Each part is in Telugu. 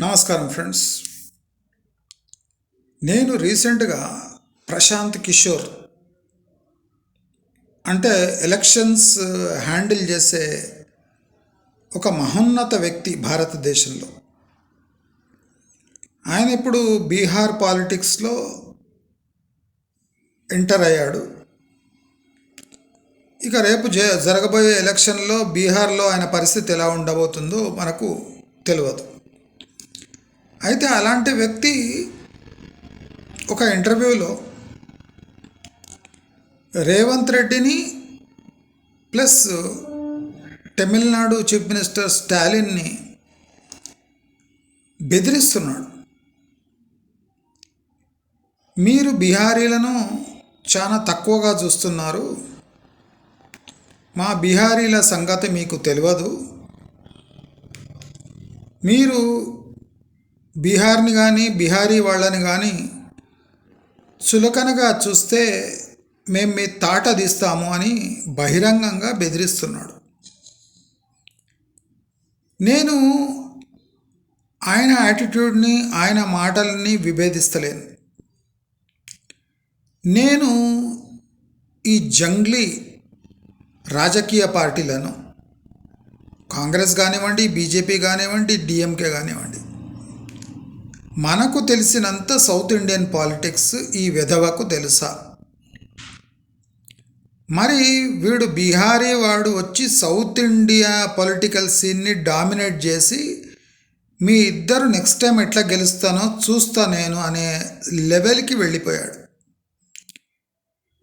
నమస్కారం ఫ్రెండ్స్. నేను రీసెంట్గా ప్రశాంత్ కిషోర్ అంటే ఎలక్షన్స్ హ్యాండిల్ చేసే ఒక మహోన్నత వ్యక్తి భారతదేశంలో. ఆయన ఇప్పుడు బీహార్ పాలిటిక్స్లో ఎంటర్ అయ్యాడు. ఇక రేపు జ జరగబోయే ఎలక్షన్లో బీహార్లో ఆయన పరిస్థితి ఎలా ఉండబోతుందో మనకు తెలియదు. అయితే అలాంటి వ్యక్తి ఒక ఇంటర్వ్యూలో రేవంత్ రెడ్డిని ప్లస్ తమిళనాడు చీఫ్ మినిస్టర్ స్టాలిన్ని బెదిరిస్తున్నాడు. మీరు బీహారీలను చాలా తక్కువగా చూస్తున్నారు. మా బీహారీల సంగతి మీకు తెలియదు. మీరు బీహార్ని కానీ బీహారీ వాళ్ళని కానీ చులకనగా చూస్తే మేము మీ తాట తీస్తాము అని బహిరంగంగా బెదిరిస్తున్నాడు. నేను ఆయన యాటిట్యూడ్ని ఆయన మాటల్ని విభేదిస్తలేను. నేను ఈ జంగ్లీ రాజకీయ పార్టీలను కాంగ్రెస్ కానివ్వండి బీజేపీ కానివ్వండి డిఎంకే కానివ్వండి మనకు తెలిసినంత సౌత్ ఇండియన్ పాలిటిక్స్ ఈ విధవకు తెలుసా? మరి వీడు బీహారీ వాడు వచ్చి సౌత్ ఇండియా పొలిటికల్ సీన్ని డామినేట్ చేసి మీ ఇద్దరు నెక్స్ట్ టైం ఎట్లా గెలుస్తానో చూస్తా నేను అనే లెవెల్కి వెళ్ళిపోయాడు.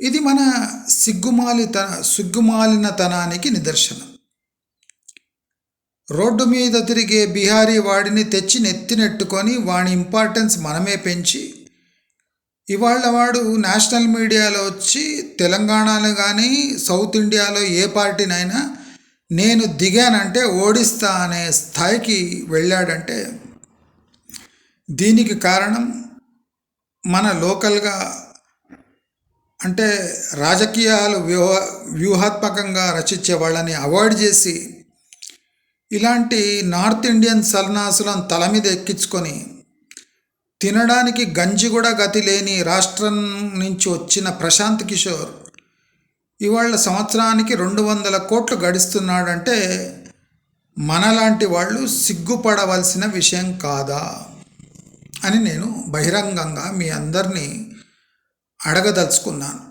ఇది మన సిగ్గుమాలితన సిగ్గుమాలినతనానికి నిదర్శనం. రోడ్డు మీద తిరిగే బిహారీ వాడిని తెచ్చి నెత్తినెట్టుకొని వాని ఇంపార్టెన్స్ మనమే పెంచి ఇవాళ వాడు నేషనల్ మీడియాలో వచ్చి తెలంగాణలో కానీ సౌత్ ఇండియాలో ఏ పార్టీనైనా నేను దిగానంటే ఓడిస్తా అనే స్థాయికి వెళ్ళాడంటే దీనికి కారణం మన లోకల్గా అంటే రాజకీయాలు వ్యూహ వ్యూహాత్మకంగా రచించే వాళ్ళని అవాయిడ్ చేసి ఇలాంటి నార్త్ ఇండియన్ సల్నాసులను తల మీద ఎక్కించుకొని తినడానికి గంజి కూడా గతి లేని రాష్ట్రం నుంచి వచ్చిన ప్రశాంత్ కిషోర్ ఇవాళ సంవత్సరానికి రెండు వందల కోట్లు గడిస్తున్నాడంటే మనలాంటి వాళ్ళు సిగ్గుపడవలసిన విషయం కాదా అని నేను బహిరంగంగా మీ అందరినీ అడగదలుచుకున్నాను.